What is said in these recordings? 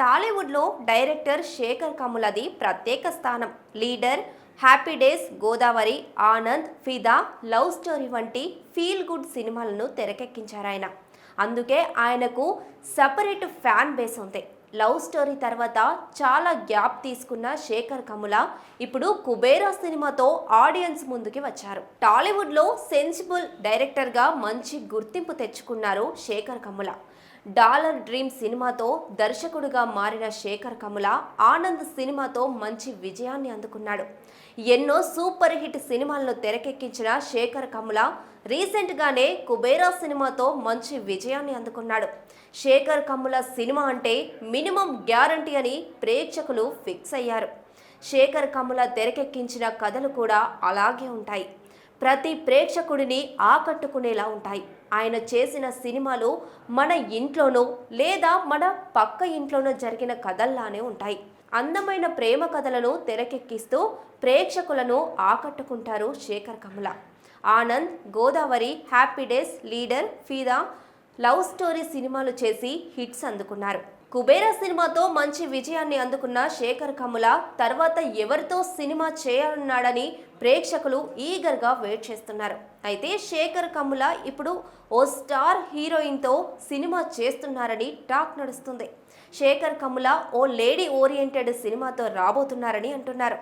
టాలీవుడ్లో డైరెక్టర్ శేఖర్ కమలది ప్రత్యేక స్థానం leader happy days Godavari Anand Fidaa love story వంటి ఫీల్ గుడ్ సినిమాలను తెరకెక్కించారు ఆయన. అందుకే ఆయనకు సపరేట్ ఫ్యాన్ బేస్ ఉంది లవ్ స్టోరీ తర్వాత చాలా గ్యాప్ తీసుకున్న శేఖర్ కముల ఇప్పుడు కుబేరా సినిమాతో ఆడియన్స్ ముందుకి వచ్చారు. టాలీవుడ్లో సెన్సిబుల్ డైరెక్టర్గా మంచి గుర్తింపు తెచ్చుకున్నారు శేఖర్ కముల. డాలర్ డ్రీమ్ సినిమాతో దర్శకుడిగా మారిన శేఖర్ కమల ఆనంద్ సినిమాతో మంచి విజయాన్ని అందుకున్నాడు. ఎన్నో సూపర్ హిట్ సినిమాలను తెరకెక్కించిన శేఖర్ కమల రీసెంట్గానే కుబేరా సినిమాతో మంచి విజయాన్ని అందుకున్నాడు. శేఖర్ కమ్ముల సినిమా అంటే మినిమం గ్యారంటీ అని ప్రేక్షకులు ఫిక్స్ అయ్యారు. శేఖర్ కమ్ముల తెరకెక్కించిన కథలు కూడా అలాగే ఉంటాయి. ప్రతి ప్రేక్షకుడిని ఆకట్టుకునేలా ఉంటాయి. ఆయన చేసిన సినిమాలు మన ఇంట్లోనో లేదా మన పక్క ఇంట్లోనో జరిగిన కథల్లానే ఉంటాయి. అందమైన ప్రేమ కథలను తెరకెక్కిస్తూ ప్రేక్షకులను ఆకట్టుకుంటారు Sekhar Kammula. Anand Godavari happy days leader Fidaa love story సినిమాలు చేసి హిట్స్ అందుకున్నారు. కుబేర సినిమాతో మంచి విజయాన్ని అందుకున్న శేఖర్ కమ్ముల తర్వాత ఎవరితో సినిమా చేయాలన్నాడని ప్రేక్షకులు ఈగర్గా వెయిట్ చేస్తున్నారు. అయితే శేఖర్ కమ్ముల ఇప్పుడు ఓ స్టార్ హీరోయిన్తో సినిమా చేస్తున్నారని టాక్ నడుస్తుంది. శేఖర్ కమ్ముల ఓ లేడీ ఓరియంటెడ్ సినిమాతో రాబోతున్నారని అంటున్నారు.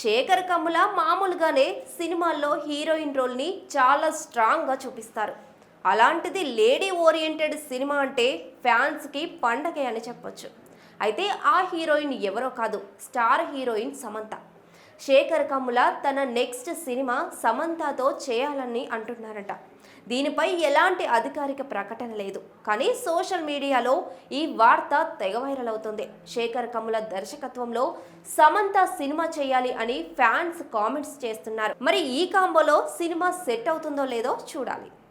శేఖర్ కమ్ముల మామూలుగానే సినిమాల్లో హీరోయిన్ రోల్ని చాలా స్ట్రాంగ్గా చూపిస్తారు. అలాంటిది లేడీ ఓరియంటెడ్ సినిమా అంటే ఫ్యాన్స్కి పండగే అని చెప్పొచ్చు. అయితే ఆ హీరోయిన్ ఎవరో కాదు స్టార్ హీరోయిన్ సమంత. శేఖర్ కమ్ముల తన నెక్స్ట్ సినిమా సమంతతో చేయాలని అంటున్నారట. దీనిపై ఎలాంటి అధికారిక ప్రకటన లేదు. కానీ సోషల్ మీడియాలో ఈ వార్త తెగ వైరల్ అవుతుంది. శేఖర్ కమ్ముల దర్శకత్వంలో సమంత సినిమా చేయాలి అని ఫ్యాన్స్ కామెంట్స్ చేస్తున్నారు. మరి ఈ కాంబోలో సినిమా సెట్ అవుతుందో లేదో చూడాలి.